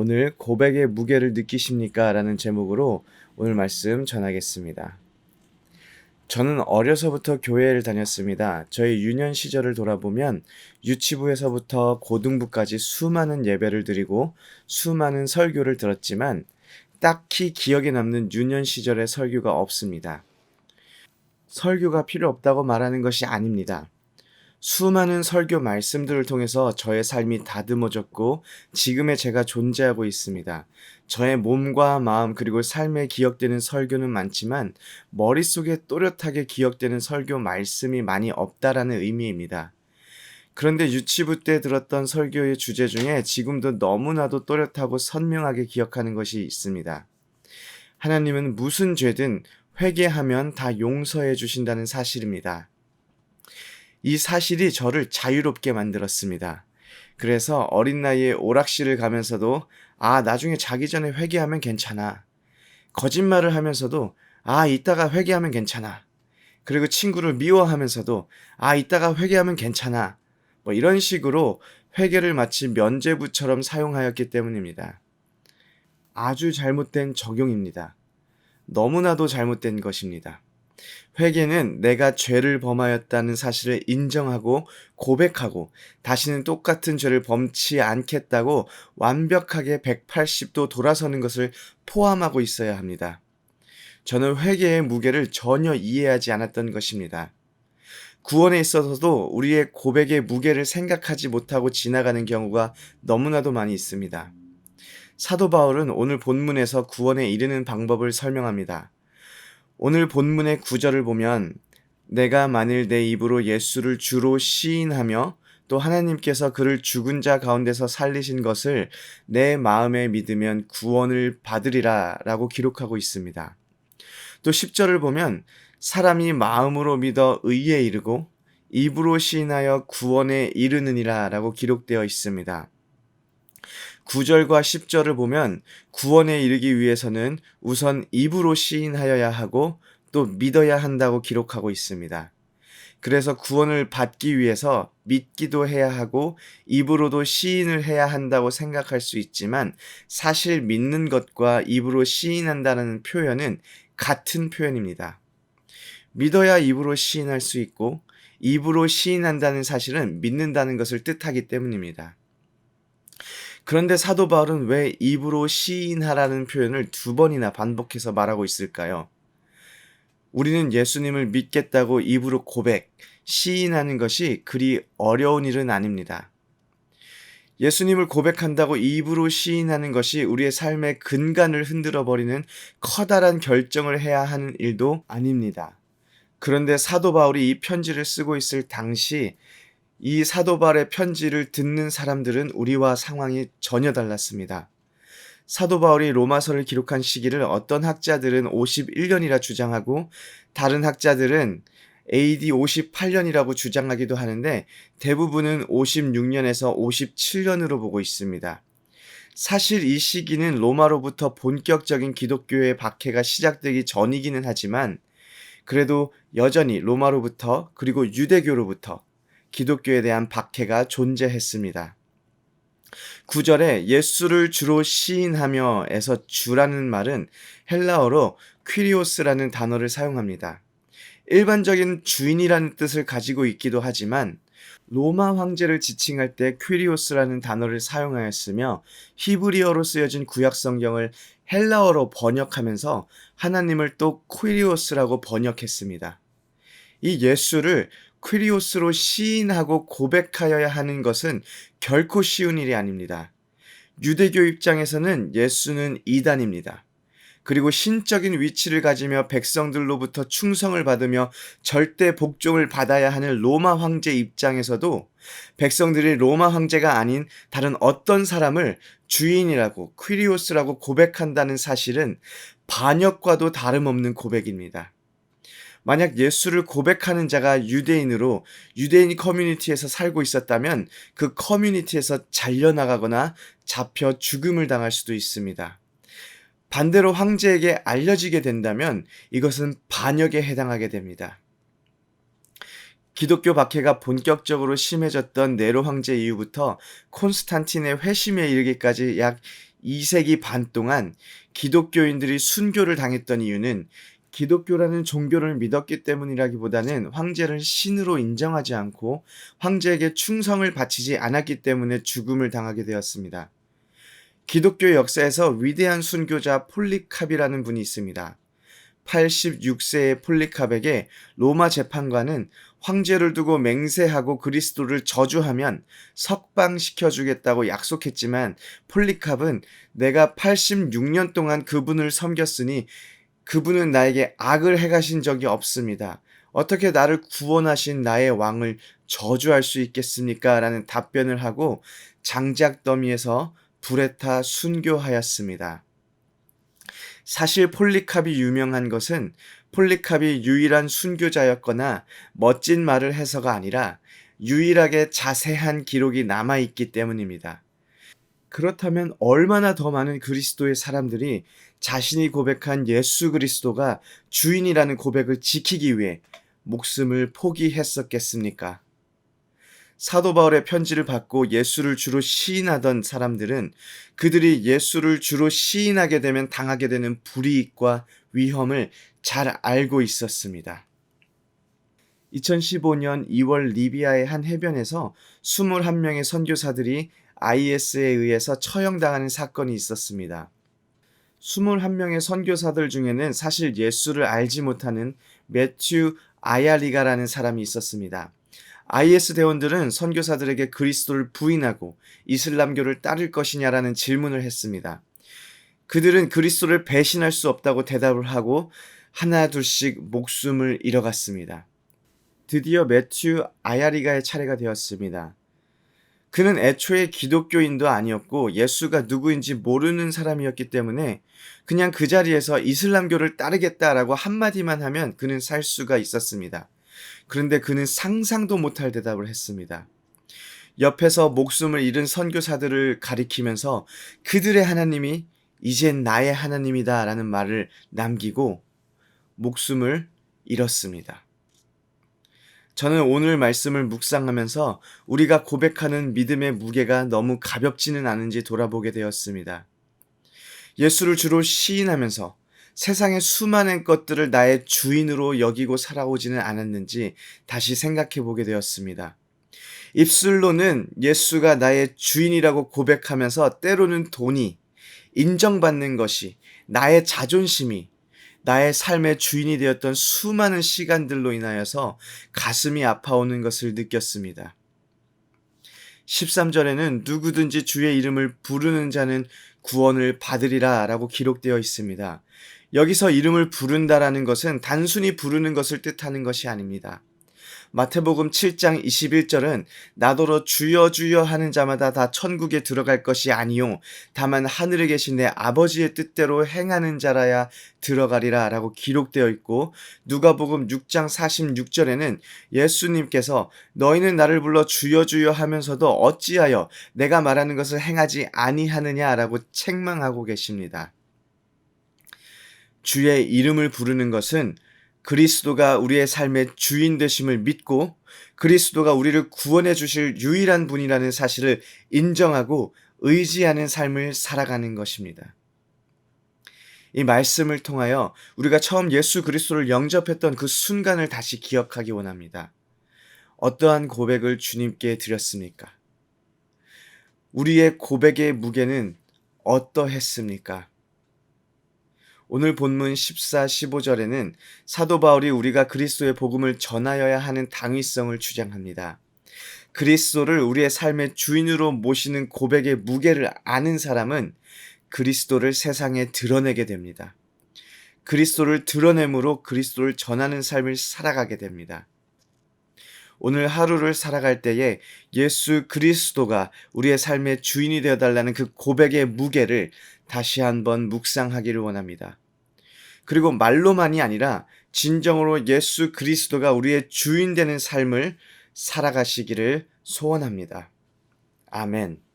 오늘 고백의 무게를 느끼십니까? 라는 제목으로 오늘 말씀 전하겠습니다. 저는 어려서부터 교회를 다녔습니다. 저의 유년 시절을 돌아보면 유치부에서부터 고등부까지 수많은 예배를 드리고 수많은 설교를 들었지만 딱히 기억에 남는 유년 시절의 설교가 없습니다. 설교가 필요 없다고 말하는 것이 아닙니다. 수많은 설교 말씀들을 통해서 저의 삶이 다듬어졌고 지금의 제가 존재하고 있습니다. 저의 몸과 마음 그리고 삶에 기억되는 설교는 많지만 머릿속에 또렷하게 기억되는 설교 말씀이 많이 없다라는 의미입니다. 그런데 유치부 때 들었던 설교의 주제 중에 지금도 너무나도 또렷하고 선명하게 기억하는 것이 있습니다. 하나님은 무슨 죄든 회개하면 다 용서해 주신다는 사실입니다. 이 사실이 저를 자유롭게 만들었습니다. 그래서 어린 나이에 오락실을 가면서도 아, 나중에 자기 전에 회개하면 괜찮아. 거짓말을 하면서도 아, 이따가 회개하면 괜찮아. 그리고 친구를 미워하면서도 아, 이따가 회개하면 괜찮아. 뭐 이런 식으로 회개를 마치 면죄부처럼 사용하였기 때문입니다. 아주 잘못된 적용입니다. 너무나도 잘못된 것입니다. 회개는 내가 죄를 범하였다는 사실을 인정하고 고백하고 다시는 똑같은 죄를 범치 않겠다고 완벽하게 180도 돌아서는 것을 포함하고 있어야 합니다. 저는 회개의 무게를 전혀 이해하지 않았던 것입니다. 구원에 있어서도 우리의 고백의 무게를 생각하지 못하고 지나가는 경우가 너무나도 많이 있습니다. 사도 바울은 오늘 본문에서 구원에 이르는 방법을 설명합니다. 오늘 본문의 구절을 보면 내가 만일 내 입으로 예수를 주로 시인하며 또 하나님께서 그를 죽은 자 가운데서 살리신 것을 내 마음에 믿으면 구원을 받으리라 라고 기록하고 있습니다. 또 10절을 보면 사람이 마음으로 믿어 의에 이르고 입으로 시인하여 구원에 이르느니라 라고 기록되어 있습니다. 9절과 10절을 보면 구원에 이르기 위해서는 우선 입으로 시인하여야 하고 또 믿어야 한다고 기록하고 있습니다. 그래서 구원을 받기 위해서 믿기도 해야 하고 입으로도 시인을 해야 한다고 생각할 수 있지만 사실 믿는 것과 입으로 시인한다는 표현은 같은 표현입니다. 믿어야 입으로 시인할 수 있고 입으로 시인한다는 사실은 믿는다는 것을 뜻하기 때문입니다. 그런데 사도 바울은 왜 입으로 시인하라는 표현을 두 번이나 반복해서 말하고 있을까요? 우리는 예수님을 믿겠다고 입으로 고백, 시인하는 것이 그리 어려운 일은 아닙니다. 예수님을 고백한다고 입으로 시인하는 것이 우리의 삶의 근간을 흔들어 버리는 커다란 결정을 해야 하는 일도 아닙니다. 그런데 사도 바울이 이 편지를 쓰고 있을 당시 이 사도바울의 편지를 듣는 사람들은 우리와 상황이 전혀 달랐습니다. 사도 바울이 로마서를 기록한 시기를 어떤 학자들은 51년이라 주장하고 다른 학자들은 AD 58년이라고 주장하기도 하는데 대부분은 56년에서 57년으로 보고 있습니다. 사실 이 시기는 로마로부터 본격적인 기독교의 박해가 시작되기 전이기는 하지만 그래도 여전히 로마로부터 그리고 유대교로부터 기독교에 대한 박해가 존재했습니다. 9절에 예수를 주로 시인하며에서 주라는 말은 헬라어로 퀴리오스라는 단어를 사용합니다. 일반적인 주인이라는 뜻을 가지고 있기도 하지만 로마 황제를 지칭할 때 퀴리오스라는 단어를 사용하였으며 히브리어로 쓰여진 구약 성경을 헬라어로 번역하면서 하나님을 또 퀴리오스라고 번역했습니다. 이 예수를 퀴리오스로 시인하고 고백하여야 하는 것은 결코 쉬운 일이 아닙니다. 유대교 입장에서는 예수는 이단입니다. 그리고 신적인 위치를 가지며 백성들로부터 충성을 받으며 절대 복종을 받아야 하는 로마 황제 입장에서도 백성들이 로마 황제가 아닌 다른 어떤 사람을 주인이라고 퀴리오스라고 고백한다는 사실은 반역과도 다름없는 고백입니다. 만약 예수를 고백하는 자가 유대인으로 유대인 커뮤니티에서 살고 있었다면 그 커뮤니티에서 잘려나가거나 잡혀 죽음을 당할 수도 있습니다. 반대로 황제에게 알려지게 된다면 이것은 반역에 해당하게 됩니다. 기독교 박해가 본격적으로 심해졌던 네로 황제 이후부터 콘스탄틴의 회심에 이르기까지 약 2세기 반 동안 기독교인들이 순교를 당했던 이유는 기독교라는 종교를 믿었기 때문이라기보다는 황제를 신으로 인정하지 않고 황제에게 충성을 바치지 않았기 때문에 죽음을 당하게 되었습니다. 기독교 역사에서 위대한 순교자 폴리캅이라는 분이 있습니다. 86세의 폴리캅에게 로마 재판관은 황제를 두고 맹세하고 그리스도를 저주하면 석방시켜 주겠다고 약속했지만 폴리캅은 내가 86년 동안 그분을 섬겼으니 그분은 나에게 악을 행하신 적이 없습니다. 어떻게 나를 구원하신 나의 왕을 저주할 수 있겠습니까? 라는 답변을 하고 장작 더미에서 불에 타 순교하였습니다. 사실 폴리캅이 유명한 것은 폴리캅이 유일한 순교자였거나 멋진 말을 해서가 아니라 유일하게 자세한 기록이 남아있기 때문입니다. 그렇다면 얼마나 더 많은 그리스도의 사람들이 자신이 고백한 예수 그리스도가 주인이라는 고백을 지키기 위해 목숨을 포기했었겠습니까? 사도 바울의 편지를 받고 예수를 주로 시인하던 사람들은 그들이 예수를 주로 시인하게 되면 당하게 되는 불이익과 위험을 잘 알고 있었습니다. 2015년 2월 리비아의 한 해변에서 21명의 선교사들이 IS에 의해서 처형당하는 사건이 있었습니다. 21명의 선교사들 중에는 사실 예수를 알지 못하는 매튜 아야리가라는 사람이 있었습니다. IS 대원들은 선교사들에게 그리스도를 부인하고 이슬람교를 따를 것이냐라는 질문을 했습니다. 그들은 그리스도를 배신할 수 없다고 대답을 하고 하나둘씩 목숨을 잃어갔습니다. 드디어 매튜 아야리가의 차례가 되었습니다. 그는 애초에 기독교인도 아니었고 예수가 누구인지 모르는 사람이었기 때문에 그냥 그 자리에서 이슬람교를 따르겠다라고 한마디만 하면 그는 살 수가 있었습니다. 그런데 그는 상상도 못할 대답을 했습니다. 옆에서 목숨을 잃은 선교사들을 가리키면서 그들의 하나님이 이젠 나의 하나님이다 라는 말을 남기고 목숨을 잃었습니다. 저는 오늘 말씀을 묵상하면서 우리가 고백하는 믿음의 무게가 너무 가볍지는 않은지 돌아보게 되었습니다. 예수를 주로 시인하면서 세상의 수많은 것들을 나의 주인으로 여기고 살아오지는 않았는지 다시 생각해 보게 되었습니다. 입술로는 예수가 나의 주인이라고 고백하면서 때로는 돈이, 인정받는 것이, 나의 자존심이, 나의 삶의 주인이 되었던 수많은 시간들로 인하여서 가슴이 아파오는 것을 느꼈습니다. 13절에는 누구든지 주의 이름을 부르는 자는 구원을 받으리라 라고 기록되어 있습니다. 여기서 이름을 부른다라는 것은 단순히 부르는 것을 뜻하는 것이 아닙니다. 마태복음 7장 21절은 나더러 주여 주여 하는 자마다 다 천국에 들어갈 것이 아니요 다만 하늘에 계신 내 아버지의 뜻대로 행하는 자라야 들어가리라 라고 기록되어 있고 누가복음 6장 46절에는 예수님께서 너희는 나를 불러 주여 주여 하면서도 어찌하여 내가 말하는 것을 행하지 아니하느냐라고 책망하고 계십니다. 주의 이름을 부르는 것은 그리스도가 우리의 삶의 주인 되심을 믿고 그리스도가 우리를 구원해 주실 유일한 분이라는 사실을 인정하고 의지하는 삶을 살아가는 것입니다. 이 말씀을 통하여 우리가 처음 예수 그리스도를 영접했던 그 순간을 다시 기억하기 원합니다. 어떠한 고백을 주님께 드렸습니까? 우리의 고백의 무게는 어떠했습니까? 오늘 본문 14, 15절에는 사도 바울이 우리가 그리스도의 복음을 전하여야 하는 당위성을 주장합니다. 그리스도를 우리의 삶의 주인으로 모시는 고백의 무게를 아는 사람은 그리스도를 세상에 드러내게 됩니다. 그리스도를 드러내므로 그리스도를 전하는 삶을 살아가게 됩니다. 오늘 하루를 살아갈 때에 예수 그리스도가 우리의 삶의 주인이 되어 달라는 그 고백의 무게를 다시 한번 묵상하기를 원합니다. 그리고 말로만이 아니라 진정으로 예수 그리스도가 우리의 주인 되는 삶을 살아가시기를 소원합니다. 아멘.